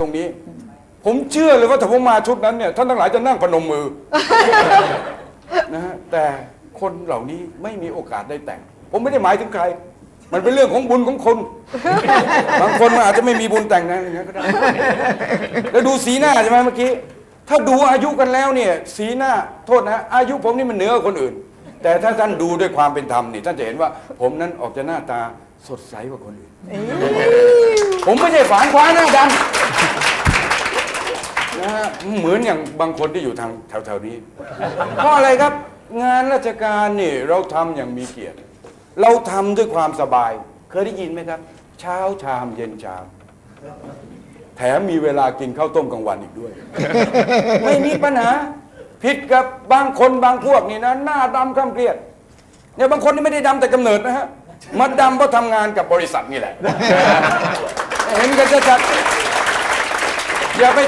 ตรงนี้ ผมเชื่อเลยว่าถ้าผมมาชุดนั้นเนี่ยท่านทั้งหลายจะนั่งพนมมือ นะฮะแต่คนเหล่านี้ไม่มีโอกาสได้แต่ง ผมไม่ได้หมายถึงใคร มันเป็นเรื่องของบุญของคน บางคนมันอาจจะไม่มีบุญแต่งนะอย่างนั้นก็ได้แล้วดูสีหน้าใช่ไหมเมื่อกี้ถ้าดูอายุกันแล้วเนี่ย สีหน้าโทษนะอายุผมนี่มันเหนือกว่าคนอื่น แต่ถ้าท่านดูด้วยความเป็นธรรมนี่ท่านจะเห็นว่า ผมนั้นออกจะหน้าตาสดใสกว่าคนอื่น ผมไม่ใช่ฝานคว้าหน้าดำ นะฮะเหมือนอย่างบางคนที่อยู่ทางแถวๆนี้ เพราะอะไรครับงานราชการนี่เราทำอย่างมีเกียรติ เราทำด้วยความสบาย เคยได้ยินไหมครับ เช้าชามเย็นชาม แถมมีเวลากินข้าวต้มกลางวันอีกด้วย ไม่มีปัญหา ผิดกับบางคนบางพวกนี่นะ หน้าดำข้ามเครียดเนี่ยบางคนนี่ไม่ได้ดำแต่กำเนิดนะฮะมาดำเพราะทำงานกับบริษัทนี่แหละ เห็นกันชัดๆอย่าไป